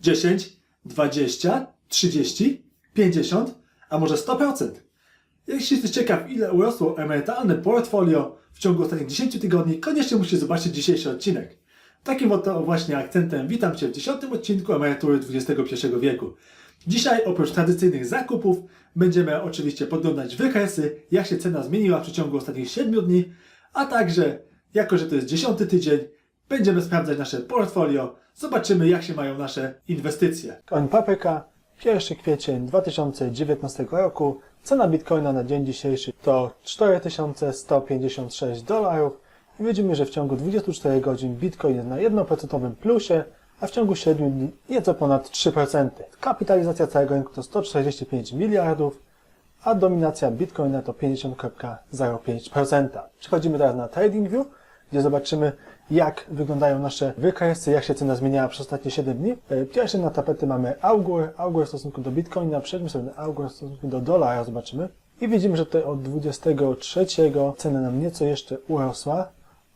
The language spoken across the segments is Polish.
10, 20, 30, 50, a może 100%. Jeśli jesteś ciekaw, ile urosło emerytalne portfolio w ciągu ostatnich 10 tygodni, koniecznie musisz zobaczyć dzisiejszy odcinek. Takim oto właśnie akcentem witam Cię w 10 odcinku Emerytury XXI wieku. Dzisiaj oprócz tradycyjnych zakupów będziemy oczywiście podglądać wykresy, jak się cena zmieniła w przeciągu ostatnich 7 dni, a także, jako że to jest 10 tydzień, będziemy sprawdzać nasze portfolio, zobaczymy jak się mają nasze inwestycje. Koń Papryka, 1 kwiecień 2019 roku, cena bitcoina na dzień dzisiejszy to 4156 dolarów i widzimy, że w ciągu 24 godzin bitcoin jest na 1% plusie, a w ciągu 7 dni nieco ponad 3%. Kapitalizacja całego rynku to 145 miliardów, a dominacja bitcoina to 50,05%. Przechodzimy teraz na TradingView, gdzie zobaczymy jak wyglądają nasze wykresy, jak się cena zmieniała przez ostatnie 7 dni. E, Pierwszy na tapety mamy Augur, Augur w stosunku do bitcoina, przejdźmy sobie na Augur w stosunku do dolara, zobaczymy. I widzimy, że tutaj od 23 cena nam nieco jeszcze urosła.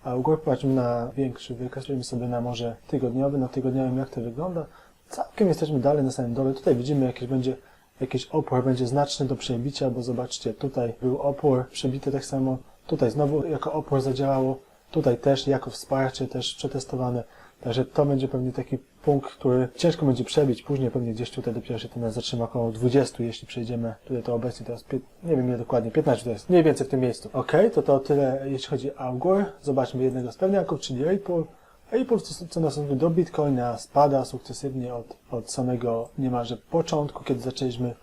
Augur, patrzmy na większy wykres, weźmy sobie na może tygodniowy, na tygodniowym jak to wygląda. Całkiem jesteśmy dalej na samym dole. Tutaj widzimy jakieś będzie jakiś opór będzie znaczny do przebicia, bo zobaczcie, tutaj był opór przebity tak samo, tutaj znowu jako opór zadziałało, tutaj też jako wsparcie też przetestowane, także to będzie pewnie taki punkt, który ciężko będzie przebić, później pewnie gdzieś tutaj dopiero się ten zatrzyma około 20, jeśli przejdziemy, tutaj to obecnie teraz, nie wiem ile dokładnie, 15 to jest, mniej więcej w tym miejscu. Ok, to to tyle jeśli chodzi o Augur, zobaczmy jednego z pewniaków, czyli Ripple, Ripple stosunku w stosunku do Bitcoina spada sukcesywnie od, od samego niemalże początku, kiedy zaczęliśmy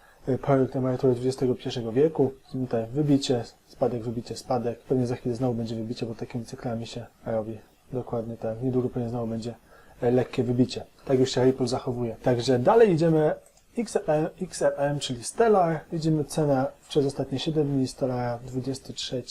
projekt emerytury XXI wieku. Tutaj wybicie, spadek, wybicie, spadek. Pewnie za chwilę znowu będzie wybicie, bo takimi cyklami się robi. Dokładnie tak. Niedługo pewnie znowu będzie e, lekkie wybicie. Tak już się Ripple zachowuje. Także dalej idziemy XLM, XLM czyli Stellar. Widzimy cenę przez ostatnie 7 dni Stellara 23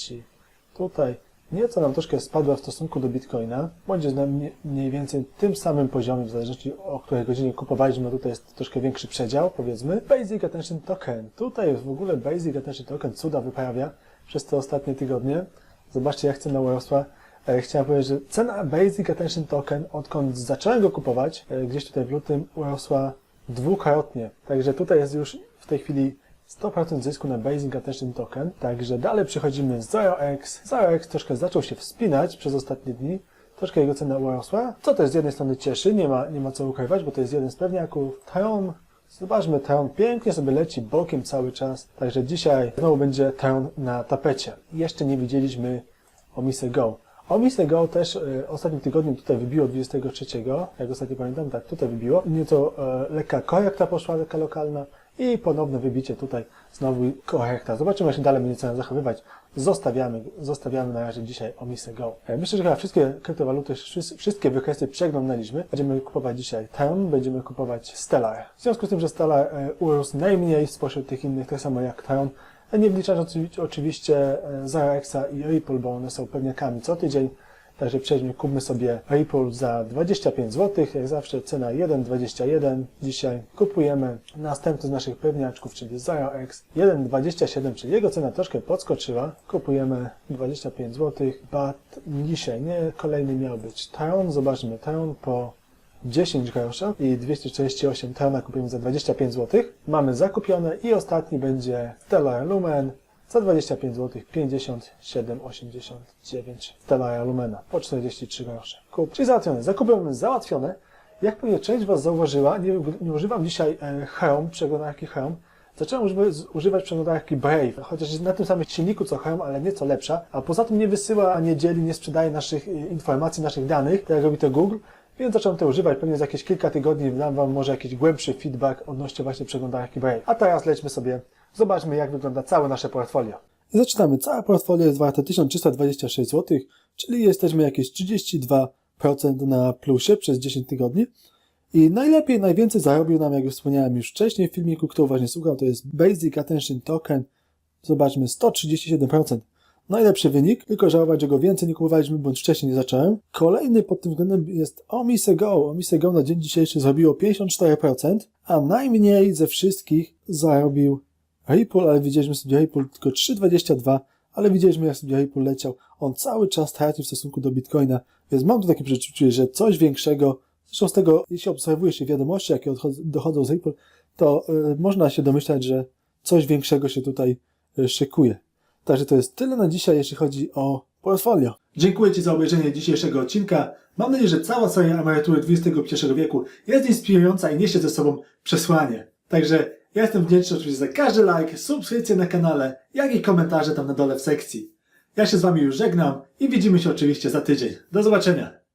tutaj nieco nam troszkę spadła w stosunku do Bitcoina, jest na mniej- mniej więcej tym samym poziomie, w zależności o której godzinie kupowaliśmy, tutaj jest troszkę większy przedział, powiedzmy. Basic Attention Token. Tutaj w ogóle Basic Attention Token cuda wyprawia przez te ostatnie tygodnie. Zobaczcie jak cena urosła. E, Chciałem powiedzieć, że cena Basic Attention Token, odkąd zacząłem go kupować, e, gdzieś tutaj w lutym urosła dwukrotnie. Także tutaj jest już w tej chwili 100% zysku na Basic Attention Token. Także dalej przechodzimy z 0x. 0x troszkę zaczął się wspinać przez ostatnie dni. Troszkę jego cena urosła, co też z jednej strony cieszy, nie ma, nie ma co ukrywać, bo to jest jeden z pewniaków. Tron, zobaczmy, Tron pięknie sobie leci bokiem cały czas, także dzisiaj znowu będzie Tron na tapecie. Jeszcze nie widzieliśmy Omise Go. Omise Go też e, ostatnim tygodniem tutaj wybiło 23, jak ostatnio pamiętam, tak, tutaj wybiło. Nieco e, lekka korekta poszła, lekka lokalna i ponowne wybicie tutaj, znowu korekta. Zobaczymy, jak się dalej będzie cena zachowywać. Zostawiamy, zostawiamy na razie dzisiaj Omise Go. E, Myślę, że chyba wszystkie kryptowaluty, wszys- wszystkie wykresy przeglądaliśmy. Będziemy kupować dzisiaj Tron, będziemy kupować Stellar. W związku z tym, że Stellar e, urósł najmniej spośród tych innych, tak samo jak Tron, nie wliczając oczywi- oczywiście e, Zarexa i Ripple, bo one są pewniakami co tydzień. Także przejdźmy, kupmy sobie Ripple za 25 zł, jak zawsze cena 1,21. Dzisiaj kupujemy następny z naszych pewniaczków, czyli ZaroX 1,27, czyli jego cena troszkę podskoczyła. Kupujemy 25 zł, bat dzisiaj nie, kolejny miał być Tron, zobaczmy, Tron po 10 groszy i 248 Trona kupimy za 25 zł. Mamy zakupione i ostatni będzie Stellar Lumen za 25 zł 57,89 Stellar Lumena po 43 grosze. Kup. Czyli załatwione. Zakupy załatwione. Jak pewnie część Was zauważyła, nie, nie używam dzisiaj e, Chrome, przeglądarki Chrome. Zacząłem używać przeglądarki Brave, chociaż jest na tym samym silniku co Chrome, ale nieco lepsza, a poza tym nie wysyła, nie dzieli, nie sprzedaje naszych e, informacji, naszych danych, tak jak robi to Google. Więc zacząłem to używać, pewnie za jakieś kilka tygodni dam Wam może jakiś głębszy feedback odnośnie właśnie przeglądarki Brave. A teraz lećmy sobie, zobaczmy jak wygląda całe nasze portfolio. Zaczynamy. Całe portfolio jest warte 1326 zł, czyli jesteśmy jakieś 32% na plusie przez 10 tygodni. I najlepiej, najwięcej zarobił nam, jak już wspomniałem już wcześniej w filmiku, kto uważnie słuchał, to jest Basic Attention Token. Zobaczmy, 137%. Najlepszy wynik, tylko żałować, że go więcej nie kupowaliśmy, bądź wcześniej nie zacząłem. Kolejny pod tym względem jest Omise Go. Omise Go na dzień dzisiejszy zrobiło 54%, a najmniej ze wszystkich zarobił Ripple, ale widzieliśmy sobie Ripple tylko 3,22, ale widzieliśmy jak sobie Ripple leciał. On cały czas tracił w stosunku do Bitcoina, więc mam tu takie przeczucie, że coś większego Zresztą z tego, jeśli obserwuje się wiadomości, jakie dochodzą z Ripple, to y, można się domyślać, że coś większego się tutaj y, szykuje. Także to jest tyle na dzisiaj, jeśli chodzi o portfolio. Dziękuję Ci za obejrzenie dzisiejszego odcinka. Mam nadzieję, że cała seria emerytury XXI wieku jest inspirująca i niesie ze sobą przesłanie. Także ja jestem wdzięczny oczywiście za każdy like, subskrypcję na kanale, jak i komentarze tam na dole w sekcji. Ja się z Wami już żegnam i widzimy się oczywiście za tydzień. Do zobaczenia!